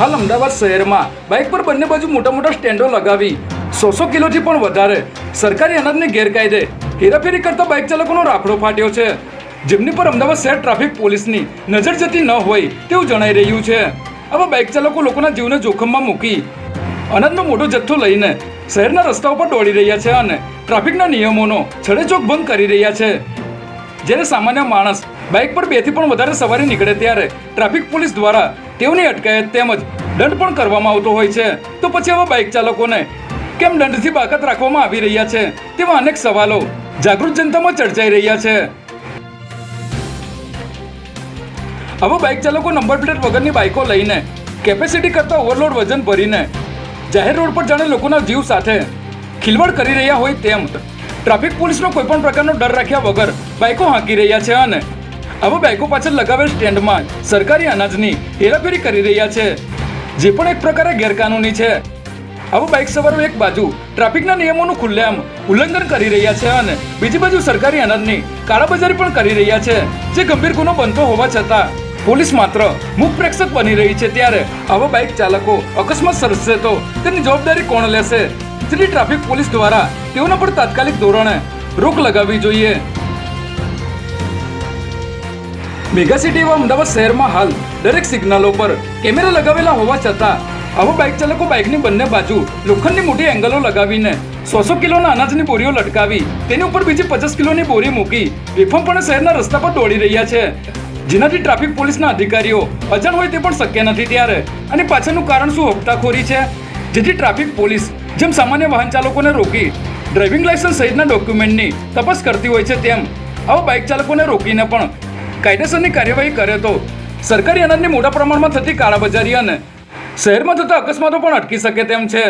હાલ અમદાવાદ શહેરમાં બાઇક પર બંને બાજુ મોટા મોટા સ્ટેન્ડો લગાવી સો સો કિલોથી પણ વધારે સરકારી અનાજને ગેરકાયદે હેરાફેરી કરતા બાઇક ચાલકોનો રાફડો ફાટ્યો છે. જેમની પર અમદાવાદ શહેર ટ્રાફિક પોલીસની નજર જતી ન હોય તેવું જણાઈ રહ્યું છે. આવા બાઇક ચાલકો લોકોના જીવને જોખમમાં મૂકી અનાજનો મોટો જથ્થો લઈને શહેરના રસ્તાઓ પર દોડી રહ્યા છે અને ટ્રાફિકના નિયમોનો છડેચોક ભંગ કરી રહ્યા છે. જ્યારે સામાન્ય માણસ બાઇક પર બેથી પણ વધારે સવારી નીકળે ત્યારે ટ્રાફિક પોલીસ દ્વારા તેઓની અટકાયત તેમજ દંડ પણ કરવામાં આવતો હોય છે. તો પછી આવા બાઇક ચાલકોને કેમ દંડથી બાકાત રાખવામાં આવી રહ્યા છે? તેવા અનેક સવાલો જાગૃત જનતામાં ચર્ચાઈ રહ્યા છે. આવા બાઇક ચાલકો નંબર પ્લેટ વગરની બાઇકો લઈને કેપેસિટી કરતાં ઓવરલોડ વજન ભરીને જાહેર રોડ પર જાણે લોકોના જીવ સાથે ખિલવાડ કરી રહ્યા હોય તેમ ટ્રાફિક પોલીસનો કોઈ પણ પ્રકારનો ડર રાખ્યા વગર બાઇકો હાંકી રહ્યા છે અને આવા બાઇકો પાછળ લગાવેલ સ્ટેન્ડમાં સરકારી અનાજની હેરાફેરી કરી રહ્યા છે, જે પણ એક પ્રકારે ગેરકાનૂની છે. આવા બાઇક સવારો એક બાજુ ટ્રાફિકના નિયમોનું ખુલ્લેઆમ ઉલ્લંઘન કરી રહ્યા છે અને બીજી બાજુ સરકારી અનાજની કાળાબજારી પણ કરી રહ્યા છે, જે ગંભીર ગુનો બનતો હોવા છતાં પોલીસ માત્ર મુખ પ્રેક્ષક બની રહી છે ત્યારે આવા બાઇક ચાલકો અકસ્માત સર્જશે તો તેની જવાબદારી કોણ લેશે? જેથી ટ્રાફિક પોલીસ દ્વારા તેઓના પર તાત્કાલિક ધોરણે રોક લગાવવી જોઈએ. મેગા સિટી એવા અમદાવાદ શહેરમાં હાલ દરેક સિગ્નલો પર કેમેરા લગાવેલા હોવા છતાં, આવા બાઇક ચાલકો બાઇકની બંને બાજુ લોખંડની મોટી એંગલો લગાવીને સો સો કિલોના અનાજની બોરીઓ લટકાવી, તેની ઉપર બીજી પચાસ કિલોની બોરી મૂકી બેફામપણે શહેરના રસ્તા પર દોડી રહ્યા છે. જેનાથી ટ્રાફિક પોલીસના અધિકારીઓ અજાણ હોય તે પણ શક્ય નથી ત્યારે. અને પાછળનું કારણ શું હપ્તાખોરી છે? જેથી ટ્રાફિક પોલીસ જેમ સામાન્ય વાહન ચાલકોને રોકી ડ્રાઇવિંગ લાયસન્સ સહિતના ડોક્યુમેન્ટની તપાસ કરતી હોય છે તેમ આવા બાઇક ચાલકોને રોકીને પણ કાયદેસરની કાર્યવાહી કરે તો સરકારી અનાજની મોટા પ્રમાણમાં થતી કાળાબજારી અને શહેરમાં થતા અકસ્માતો પણ અટકી શકે તેમ છે.